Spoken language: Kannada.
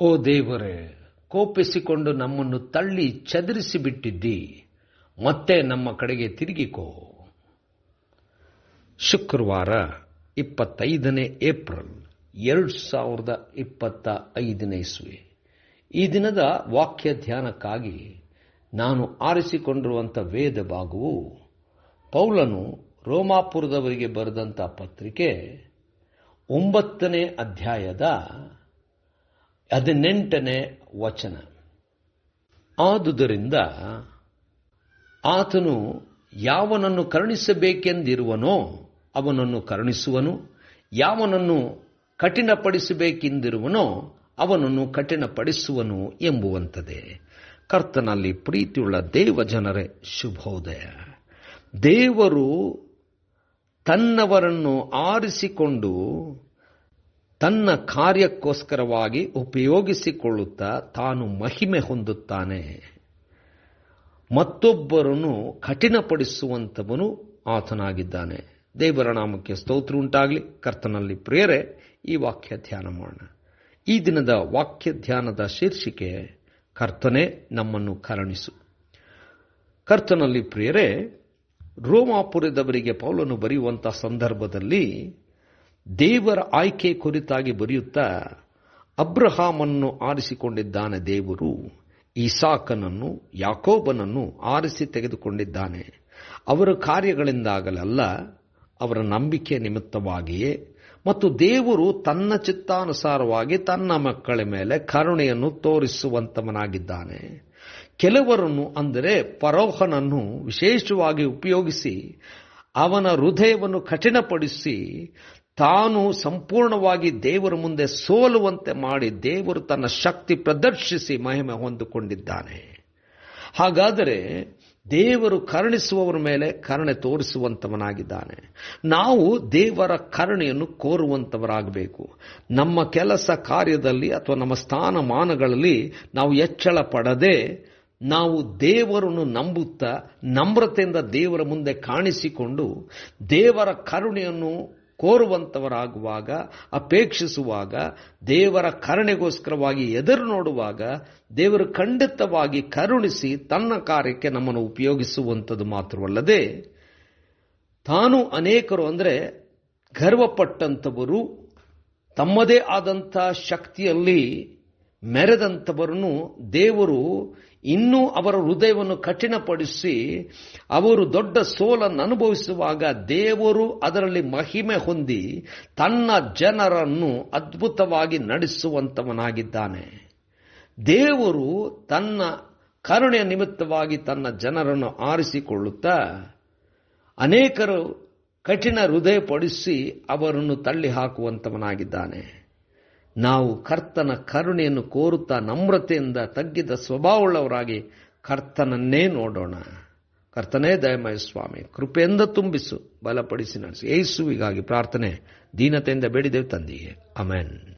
ಓ ದೇವರೇ, ಕೋಪಿಸಿಕೊಂಡು ನಮ್ಮನ್ನು ತಳ್ಳಿ ಚದುರಿಸಿ ಬಿಟ್ಟಿದ್ದಿ ಮತ್ತೆ ನಮ್ಮ ಕಡೆಗೆ ತಿರುಗಿಕೋ. ಶುಕ್ರವಾರ ಇಪ್ಪತ್ತೈದನೇ ಏಪ್ರಿಲ್ ಎರಡು ಸಾವಿರದ ಇಪ್ಪತ್ತ ಐದನೇ ಇಸ್ವಿ. ಈ ದಿನದ ವಾಕ್ಯ ಧ್ಯಾನಕ್ಕಾಗಿ ನಾನು ಆರಿಸಿಕೊಂಡಿರುವಂಥ ವೇದ ಭಾಗವು ಪೌಲನು ರೋಮಾಪುರದವರಿಗೆ ಬರೆದಂಥ ಪತ್ರಿಕೆ ಒಂಬತ್ತನೇ ಅಧ್ಯಾಯದ ಹದಿನೆಂಟನೇ ವಚನ. ಆದುದರಿಂದ ಆತನು ಯಾವನನ್ನು ಕರುಣಿಸಬೇಕೆಂದಿರುವನೋ ಅವನನ್ನು ಕರುಣಿಸುವನು, ಯಾವನನ್ನು ಕಠಿಣಪಡಿಸಬೇಕೆಂದಿರುವನೋ ಅವನನ್ನು ಕಠಿಣಪಡಿಸುವನು ಎಂಬುವಂತದೆ ಕರ್ತನಲ್ಲಿ ಪ್ರೀತಿಯುಳ್ಳ ದೇವ ಜನರೇ, ಶುಭೋದಯ. ದೇವರು ತನ್ನವರನ್ನು ಆರಿಸಿಕೊಂಡು ತನ್ನ ಕಾರ್ಯಕ್ಕೋಸ್ಕರವಾಗಿ ಉಪಯೋಗಿಸಿಕೊಳ್ಳುತ್ತಾ ತಾನು ಮಹಿಮೆ ಹೊಂದುತ್ತಾನೆ. ಮತ್ತೊಬ್ಬರನ್ನು ಕಠಿಣಪಡಿಸುವಂಥವನು ಆತನಾಗಿದ್ದಾನೆ. ದೇವರ ನಾಮಕ್ಕೆ ಸ್ತೋತ್ರ ಉಂಟಾಗಲಿ. ಕರ್ತನಲ್ಲಿ ಪ್ರೇರೆ, ಈ ವಾಕ್ಯ ಧ್ಯಾನ ಮಾಡೋಣ. ಈ ದಿನದ ವಾಕ್ಯ ಧ್ಯಾನದ ಶೀರ್ಷಿಕೆ, ಕರ್ತನೆ, ನಮ್ಮನ್ನು ಕರುಣಿಸು. ಕರ್ತನಲ್ಲಿ ಪ್ರಿಯರೇ ರೋಮಾಪುರದವರಿಗೆ ಪೌಲನ್ನು ಬರೆಯುವಂಥ ಸಂದರ್ಭದಲ್ಲಿ ದೇವರ ಆಯ್ಕೆ ಕುರಿತಾಗಿ ಬರೆಯುತ್ತಾ, ಅಬ್ರಹಾಮನ್ನು ಆರಿಸಿಕೊಂಡಿದ್ದಾನೆ ದೇವರು, ಈಸಾಕನನ್ನು, ಯಾಕೋಬನನ್ನು ಆರಿಸಿ ತೆಗೆದುಕೊಂಡಿದ್ದಾನೆ. ಅವರ ಕಾರ್ಯಗಳಿಂದಾಗಲಲ್ಲ, ಅವರ ನಂಬಿಕೆ ನಿಮಿತ್ತವಾಗಿಯೇ, ಮತ್ತು ದೇವರು ತನ್ನ ಚಿತ್ತಾನುಸಾರವಾಗಿ ತನ್ನ ಮಕ್ಕಳ ಮೇಲೆ ಕರುಣೆಯನ್ನು ತೋರಿಸುವಂತವನಾಗಿದ್ದಾನೆ. ಕೆಲವರನ್ನು ಅಂದರೆ ಪರೋಹನನ್ನು ವಿಶೇಷವಾಗಿ ಉಪಯೋಗಿಸಿ, ಅವನ ಹೃದಯವನ್ನು ಕಠಿಣಪಡಿಸಿ ತಾನು ಸಂಪೂರ್ಣವಾಗಿ ದೇವರ ಮುಂದೆ ಸೋಲುವಂತೆ ಮಾಡಿ ದೇವರು ತನ್ನ ಶಕ್ತಿ ಪ್ರದರ್ಶಿಸಿ ಮಹಿಮೆ ಹೊಂದಿಕೊಂಡಿದ್ದಾನೆ. ಹಾಗಾದರೆ ದೇವರು ಕರುಣಿಸುವವರ ಮೇಲೆ ಕರುಣೆ ತೋರಿಸುವಂತವನಾಗಿದ್ದಾನೆ. ನಾವು ದೇವರ ಕರುಣೆಯನ್ನು ಕೋರುವಂತವರಾಗಬೇಕು. ನಮ್ಮ ಕೆಲಸ ಕಾರ್ಯದಲ್ಲಿ ಅಥವಾ ನಮ್ಮ ಸ್ಥಾನಮಾನಗಳಲ್ಲಿ ನಾವು ಎಚ್ಚಳ ಪಡದೆ ನಾವು ದೇವರನ್ನು ನಂಬುತ್ತಾ ನಮ್ರತೆಯಿಂದ ದೇವರ ಮುಂದೆ ಕಾಣಿಸಿಕೊಂಡು ದೇವರ ಕರುಣೆಯನ್ನು ಕೋರುವಂಥವರಾಗುವಾಗ ಅಪೇಕ್ಷಿಸುವಾಗ, ದೇವರ ಕರುಣೆಗೋಸ್ಕರವಾಗಿ ಎದುರು ನೋಡುವಾಗ, ದೇವರು ಖಂಡಿತವಾಗಿ ಕರುಣಿಸಿ ತನ್ನ ಕಾರ್ಯಕ್ಕೆ ನಮ್ಮನ್ನು ಉಪಯೋಗಿಸುವಂಥದ್ದು ಮಾತ್ರವಲ್ಲದೆ, ತಾನು ಅನೇಕರು ಅಂದರೆ ಗರ್ವಪಟ್ಟಂಥವರು, ತಮ್ಮದೇ ಆದಂಥ ಶಕ್ತಿಯಲ್ಲಿ ಮೆರೆದಂಥವರನ್ನು ದೇವರು ಇನ್ನೂ ಅವರ ಹೃದಯವನ್ನು ಕಠಿಣಪಡಿಸಿ ಅವರು ದೊಡ್ಡ ಸೋಲನ್ನು ಅನುಭವಿಸುವಾಗ ದೇವರು ಅದರಲ್ಲಿ ಮಹಿಮೆ ಹೊಂದಿ ತನ್ನ ಜನರನ್ನು ಅದ್ಭುತವಾಗಿ ನಡೆಸುವಂತವನಾಗಿದ್ದಾನೆ. ದೇವರು ತನ್ನ ಕರುಣೆಯ ನಿಮಿತ್ತವಾಗಿ ತನ್ನ ಜನರನ್ನು ಆರಿಸಿಕೊಳ್ಳುತ್ತಾ ಅನೇಕರು ಕಠಿಣ ಹೃದಯಪಡಿಸಿ ಅವರನ್ನು ತಳ್ಳಿ ಹಾಕುವಂತವನಾಗಿದ್ದಾನೆ ನಾವು ಕರ್ತನ ಕರುಣೆಯನ್ನು ಕೋರುತ್ತಾ ನಮ್ರತೆಯಿಂದ ತಗ್ಗಿದ ಸ್ವಭಾವವುಳ್ಳವರಾಗಿ ಕರ್ತನನ್ನೇ ನೋಡೋಣ. ಕರ್ತನೇ ದಯಮಯ ಸ್ವಾಮಿ, ಕೃಪೆಯಿಂದ ತುಂಬಿಸು, ಬಲಪಡಿಸಿ ನಡೆಸಿ. ಯೇಸುವಿಗಾಗಿ ಪ್ರಾರ್ಥನೆ, ದೀನತೆಯಿಂದ ಬೇಡಿದೆವು ತಂದಿಗೆ ಅಮೆನ್